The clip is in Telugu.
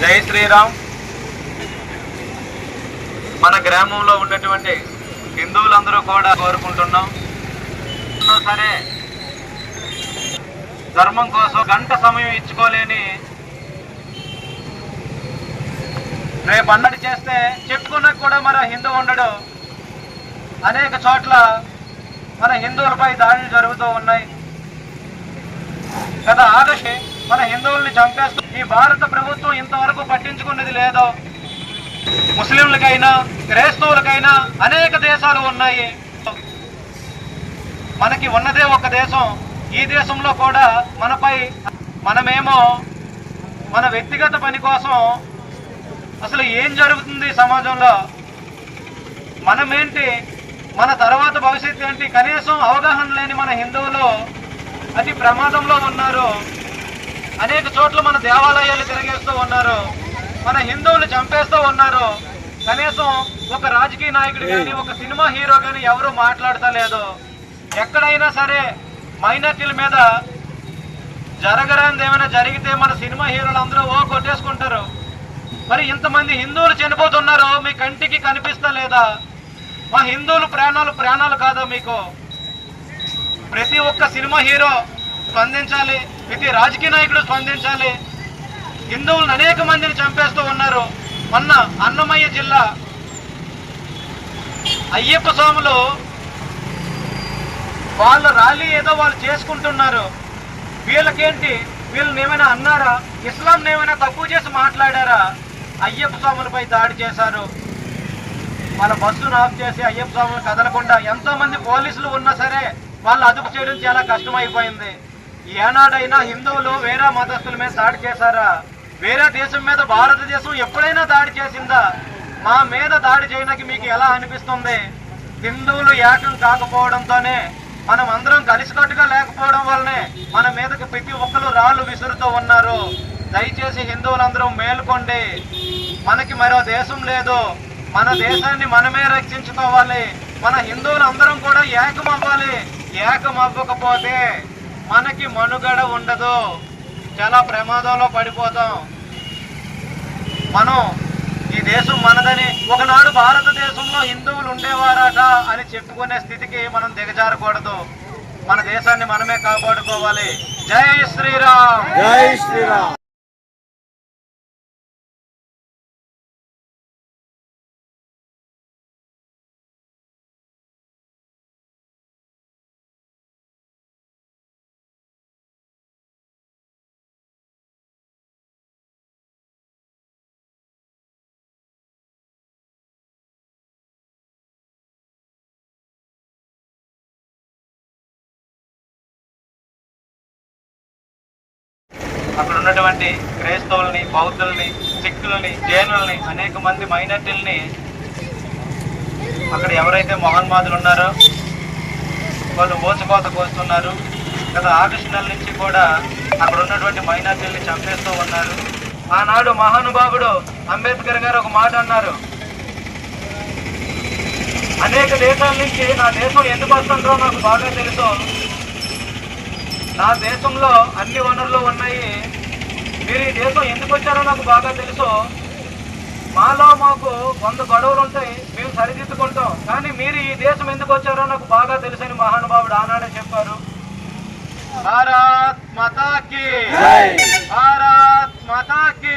జై శ్రీరామ్. మన గ్రామంలో ఉన్నటువంటి హిందువులందరూ కూడా కోరుకుంటున్నాం. సరే ధర్మం కోసం గంట సమయం ఇచ్చుకోలేని రేపు అన్నటి చేస్తే చెప్పుకున్నా కూడా మన హిందూ ఉండడు. అనేక చోట్ల మన హిందువులపై దాడులు జరుగుతూ ఉన్నాయి. గత ఆగస్టు మన హిందువుల్ని చంపేస్తూ ఈ భారత ప్రభుత్వం ఇంతవరకు పట్టించుకున్నది లేదో ముస్లింలకైనా క్రైస్తవులకైనా అనేక దేశాలు ఉన్నాయి. మనకి ఉన్నదే ఒక దేశం. ఈ దేశంలో కూడా మనపై మనమేమో మన వ్యక్తిగత పని కోసం అసలు ఏం జరుగుతుంది సమాజంలో? మనమేంటి? మన తర్వాత భవిష్యత్తు ఏంటి? కనీసం అవగాహన లేని మన హిందువులు అతి ప్రమాదంలో ఉన్నారు. అనేక చోట్ల మన దేవాలయాలు తిరిగేస్తూ ఉన్నారు. మన హిందువులు చంపేస్తూ ఉన్నారు. కనీసం ఒక రాజకీయ నాయకుడు కానీ ఒక సినిమా హీరో కానీ ఎవరు మాట్లాడతలేదు. ఎక్కడైనా సరే మైనార్టీల మీద జరగరానిది ఏమైనా జరిగితే మన సినిమా హీరోలు అందరూ ఓ కొట్టేసుకుంటారు. మరి ఇంతమంది హిందువులు చనిపోతున్నారు మీ కంటికి కనిపిస్తా లేదా? మా హిందువులు ప్రాణాలు ప్రాణాలు కాదా మీకు? ప్రతి ఒక్క సినిమా హీరో స్పందించాలి ప్రతి రాజకీయ నాయకుడు స్పందించాలి. హిందువులను అనేక మందిని చంపేస్తూ ఉన్నారు. మొన్న అన్నమయ్య జిల్లా అయ్యప్ప స్వాములు వాళ్ళ ర్యాలీ ఏదో వాళ్ళు చేసుకుంటున్నారు. వీళ్ళకేంటి? వీళ్ళని ఏమైనా అన్నారా? ఇస్లాంని ఏమైనా తక్కువ చేసి మాట్లాడారా? అయ్యప్ప స్వాములపై దాడి చేశారు. వాళ్ళ బస్సును ఆఫ్ చేసి అయ్యప్ప స్వాములు కదలకుండా ఎంతోమంది పోలీసులు ఉన్నా సరే వాళ్ళు అదుపు చేయడం చాలా కష్టమైపోయింది. ఏనాడైనా హిందువులు వేరే మతస్థుల మీద దాడి చేశారా? వేరే దేశం మీద భారతదేశం ఎప్పుడైనా దాడి చేసిందా? మా మీద దాడి చేయడానికి మీకు ఎలా అనిపిస్తుంది? హిందువులు ఏకం కాకపోవడంతోనే మనం అందరం కలిసికట్టుగా లేకపోవడం వల్లనే మన మీదకి ప్రతి ఒక్కరు రాళ్ళు విసురుతూ ఉన్నారు. దయచేసి హిందువులందరూ మేలుకోండి. మనకి మరో దేశం లేదు. మన దేశాన్ని మనమే రక్షించుకోవాలి. మన హిందువులు అందరం కూడా ఏకం అవ్వాలి ఏకం అవ్వకపోతే మనకి మనుగడ ఉండదు. చాలా ప్రమాదంలో పడిపోతాం. మనం ఈ దేశం మనదని ఒకనాడు భారతదేశంలో హిందువులు ఉండేవారట అని చెప్పుకునే స్థితికి మనం దిగజారకూడదు. మన దేశాన్ని మనమే కాపాడుకోవాలి. జై శ్రీరామ్! జై శ్రీరామ్! అక్కడ ఉన్నటువంటి క్రైస్తవుల్ని బౌద్ధుల్ని సిక్కులని జైనుల్ని అనేక మంది మైనార్టీలని అక్కడ ఎవరైతే మహన్మాదులు ఉన్నారో వాళ్ళు మోసకోత కోస్తున్నారు. గత ఆగస్టు నెల నుంచి కూడా అక్కడ ఉన్నటువంటి మైనార్టీల్ని చంపేస్తూ ఉన్నారు. ఆనాడు మహానుభావుడు అంబేద్కర్ గారు ఒక మాట అన్నారు. అనేక దేశాల నుంచి నా దేశం ఎందుకు వస్తుందో నాకు బాగా తెలుసు. నా దేశంలో అన్ని వనరులు ఉన్నాయి. మీరు ఈ దేశం ఎందుకు వచ్చారో నాకు బాగా తెలుసు. మాలో మాకు వంద గొడవలు ఉంటాయి. మేము సరిదిద్దుకుంటాం. కానీ మీరు ఈ దేశం ఎందుకు వచ్చారో నాకు బాగా తెలుసని మహానుభావుడు ఆనాడే చెప్పారు. భారత్ మాతాకి భారత్ మాతాకి